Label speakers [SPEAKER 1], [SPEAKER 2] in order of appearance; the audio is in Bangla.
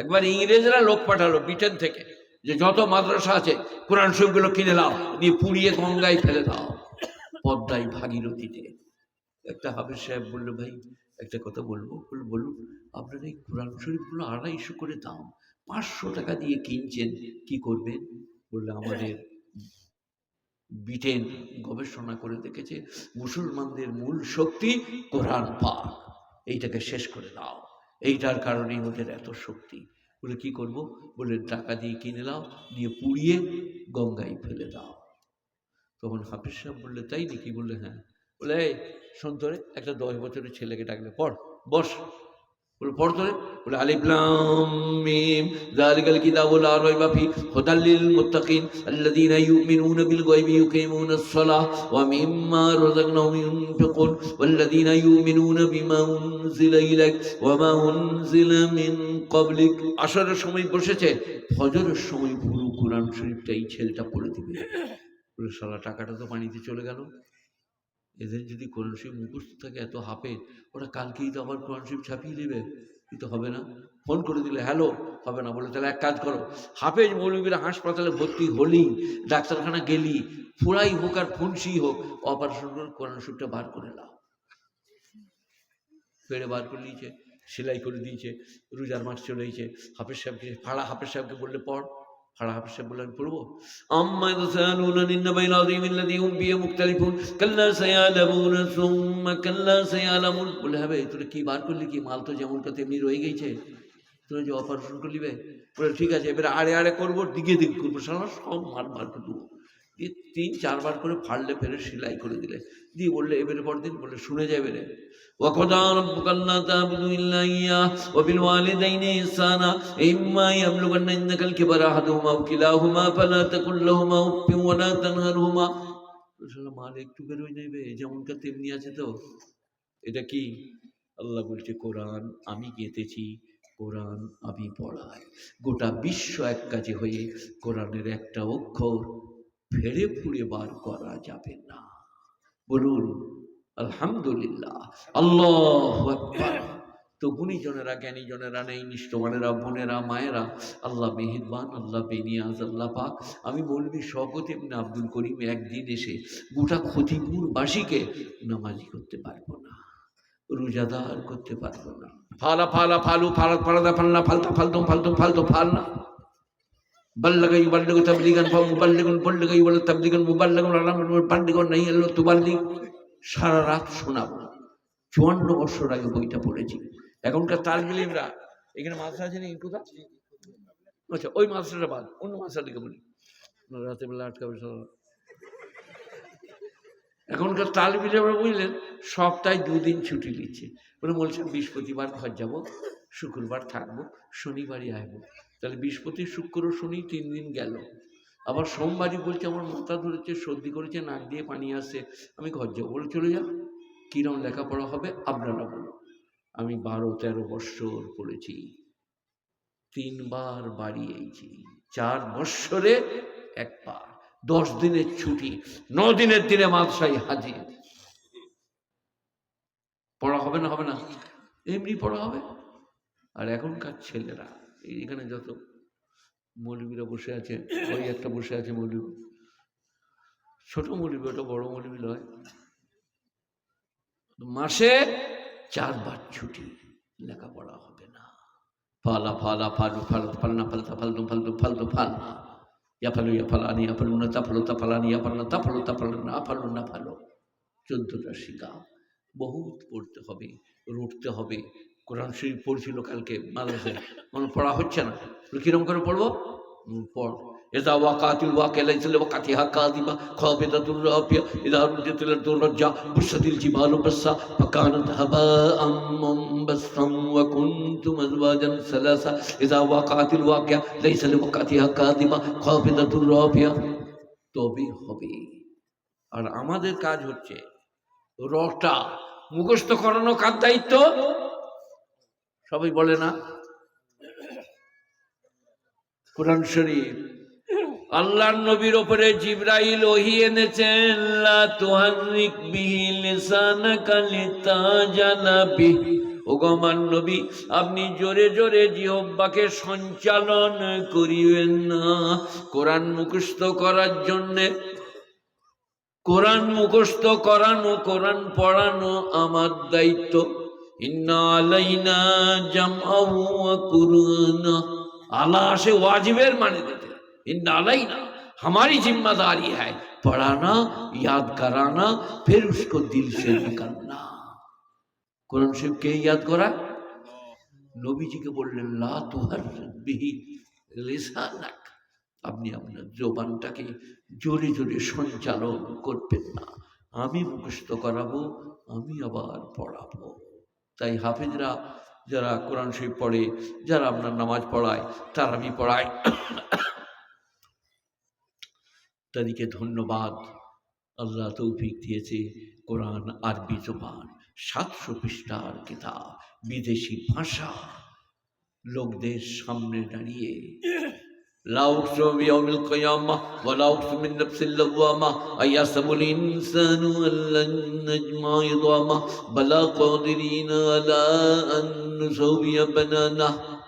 [SPEAKER 1] একবার ইংরেজরা লোক পাঠালো ব্রিটেন থেকে যে যত মাদ্রাসা আছে, কোরআন শরীফগুলো কিনে নাও দিয়ে পুড়িয়ে গঙ্গায় ফেলে দাও। পদ্মায় ভাগীরথীতে। একটা হাফিজ সাহেব বলল, ভাই, একটা কথা বলব? বলুন, আপনার এই কোরআন শরীফগুলো আড়াইশো করে দাম। পাঁচশো টাকা দিয়ে কিনছেন, কি করবেন? বললে, আমাদের ব্রিটেন গবেষণা করে দেখেছে, মুসলমানদের মূল শক্তি কোরআন পাক। এইটাকে শেষ করে দাও। এইটার কারণেই ওদের এত শক্তি। বলে, কি করব? বলে, টাকা দিয়ে কিনে নাও, দিয়ে পুড়িয়ে গঙ্গায় ফেলে দাও। তখন হাফিজ সাহেব বললে, তাই নাকি? বললে হ্যাঁ। বলে, এই শোন তোরে, একটা দশ বছরের ছেলেকে ডাকলে, পড়, বস। বলে, পড় তোরে বলে আলিফলাম মিম, যালিকাল লা রাইবা ফি হুদাল লিল মুত্তাকিন আল্লাযীনা ইউমিনুনা বিল গায়বি ইউকিমুনাস সালাহ ওয়া মিম্মা রাযাকনাহুম ইউনফিকুন ওয়াল্লাযীনা ইউমিনুনা বিমা উনজিলা ইলাইক ওয়া মা উনজিলা মিন ক্বাবলিক। আসরের সময় বসেছে, ফজরের সময় পুরো কোরআন শরীফটা এই ছেলেটা পড়ে দিবে। বলে, শালা, টাকাটা তো পানিতে চলে গেল। এদের যদি কোরআন শরীফ মুখস্থ থাকে এত হাফে ওরা কালকেই তো আবার কোরআন শরীফ ছাপিয়ে দেবে। কিন্তু হবে না। ফোন করে দিলে, হ্যালো, হবে না। বলে, তাহলে এক কাজ করো, হাফেজ মৌলবীরা হাসপাতালে ভর্তি হলি ডাক্তারখানা গেলি, ফুরাই হোক আর ফুনসি হোক অপারেশন করে কোরআন শরীফটা বার করে নাও। ফেরে বার করে নিয়েছে, সেলাই করে দিয়েছে, রোজার মাস চলেছে, হাফেজ সাহেবকে ফাড়া হাফেজ সাহেবকে বললে, পড়। খাড়া হাফসে বলে আমি পড়ব? আম্মা তাসালুনা নিন নাবাইল আযীম আল্লাযী হুম বিহি মুখতালিফুন, কাল্লা সায়ালামুন সুম্মা কাল্লা সায়ালামুন। বলে হবে হ্যাঁ তোরা কি বার করলি কি? মাল তো যেমন কথা এমনি রয়ে গেছে। তোরা যে অপারেশন করলিবে বলে ঠিক আছে, এবারে আড়ে আড়ে করব দিকে দিকে করব, সারা সব মাল বার করে দেবো। দিয়ে তিন চারবার করে ফাড়লে ফেরে সেলাই করে দিলে দিয়ে বললে এবারে পর দিন বললে শুনে যাবে রে وقضى ربك ألا تعبدوا إلا إياه وبالوالدين إحسانا إما يبلغن عندك الكبر أحدهما أو كلاهما فلا تقل لهما أف ولا تنهرهما শালা মাল একটু বেরোয় নেবে যেমনকার তেমনি আছে তো এটা কি আল্লাহ বলছে কোরআন আমি গেঁথেছি কোরআন আমি পড়াই গোটা বিশ্ব এক কাজে হয়ে কোরআনের একটা অক্ষর ফেরে ফুড়ে বার করা যাবে না। বলুন, আলহামদুলিল্লাহ। আল্লাহ তো গুণীজনেরা, জ্ঞানীজনেরা নেই নিষ্ঠমানেরা বোনেরা, মায়েরা। আল্লাহ মেহেরবান, আল্লাহ বেনিয়াজ, আল্লাহ পাক। আমি বলবি শকত এমনি আব্দুল করিম একদিন এসে গোটা ক্ষতিপুরবাসীকে নামাজি করতে পারব না, রোজাদার করতে পারব না। ফালা ফালা, ফালু ফালা ফালাদা, ফালনা, ফালতা, ফালতুম ফালতুম, ফালতু, ফালনা। তবলিগান ফাও মুবল্লিগুন বল্লগ ইবল্লগ তবলিগান মুবল্লিগুন আলাম পান্ডিগন নাই আল্লাহ তুবাল্লিগ সারা রাত শোনাবো। চুয়ান্ন বছর আগে বইটা পড়েছি। এখনকার তালবিলিমরা এখানে মাদ্রাসা আছে নাকি কোথা আচ্ছা ওই মাদ্রাসাটা বাদ, অন্য মাদ্রাসাটাকে বলি। রাতের বেলা আটকাবে এখনকার তালবিলিমরা বুঝলেন সপ্তাহে দুদিন ছুটি নিচ্ছে। বলে বলছেন বৃহস্পতিবার ঘর যাব। শুক্রবার থাকব, শনিবারই আসব। তাহলে বৃহস্পতি, শুক্র, শনি তিন দিন গেল। আবার সোমবারই বলছে আমার মাথা ধরেছে, সর্দি করেছে, নাক দিয়ে পানি আসছে আমি ঘর যাব বলে চলে যাও কিরম লেখাপড়া হবে আপনারা বলুন। আমি বারো, তেরো বৎসর পড়েছি। তিনবার বাড়ি এইছি চার বৎসরে একবার দশ দিনের ছুটি, ন দিনের দিনে মাদশাই হাজির। পড়া হবে না হবে না? এমনি পড়া হবে? আর এখনকার ছেলেরা এইখানে যত মৌলবীরা বসে আছে, ওই একটা বসে আছে মৌলবী। ছোট মৌলবী, ওটা বড় মৌলবী নয়। মাসে চারবার ছুটি লেখাপড়া হবে না। ফালা ফালা, ফালু ফালু, ফালনা, ফালতা, ফালতু ফালতু ফালতু ফালনা ইয়া ফালু, ইয়া ফালানি, ইয়া ফালু না তা ফালু, তা ফালানি, ইয়া ফালনা, তা ফালু তা ফালু না ফালু, না ফালো। চোদ্দটা শিকা বহুত পড়তে হবে, রুটতে হবে কোরআন শরীফ পড়ছিল কালকে, মাদ্রাসায়। মানে পড়া হচ্ছে না। কিরম করে পড়ব? পড়। এদা ওয়াকাতিল ওয়াকালাইছিল ওয়াকাতিহা কাযিবা খাবিদাতুর রাফিয়া, ইদা রুজিতিল দুরজ্জা বুসাদিল জিবালু বাসা ফাকানাত হাবাআম মুমবাসাম ওয়া কুনতুম আজওয়াজান সালাসা ইদা ওয়াকাতিল ওয়াকিয়া লাইছিল ওয়াকাতিহা কাযিবা খাবিদাতুর রাফিয়া। তবে হবে। আর আমাদের কাজ হচ্ছে রটা মুখস্থ করানো কার দায়িত্ব? সবাই বলে না। কোরআন শরীফ, আল্লাহর নবীর ওপরে জিব্রাইল ওহি এনেছেন, লা তুহারিক বিহি লিসানাকা লিতাজালা বিহি ওগমান নবী, আপনি জোরে জোরে জিহব্বাকে সঞ্চালন করিবেন না। কোরআন মুখস্থ করার জন্যে, কোরআন মুখস্থ করানো, কোরআন পড়ানো আমার দায়িত্ব। ইন্না আলাইনা জামআহু ওয়া কুরআনা আল্লাহ আসে ওয়াজিবের মানে देते इन्ना अलैना हमारी जिम्मेदारी है पढ़ाना याद कराना फिर उसको दिल से निकालना কোরআন শরীফ কে ইয়াদ করা নবীজিকে বললেন লা তুহার বিহি লিসানাক আপনি আপনার জোবানটাকে জোরে জোরে সঞ্চালন করবেন না আমি মুখস্থ করাবো আমি আবার পড়াবো তাই হাফিজরা যারা কোরআন শরীফ পড়ে, যারা আপনার নামাজ পড়ায় তার আমি পড়াই। তাদেরকে ধন্যবাদ। আল্লাহ তৌফিক দিয়েছে কোরআন আরবি জবান, সাতশো পৃষ্ঠার কিতাব, বিদেশি ভাষা, লোকদের সামনে দাঁড়িয়ে। لا أقسم بيوم القيامة ولا أقسم من نفس اللوامة. أيحسب الإنسان أن لن نجمع عظامه؟ بلى قادرين على أن نسوي بنانه.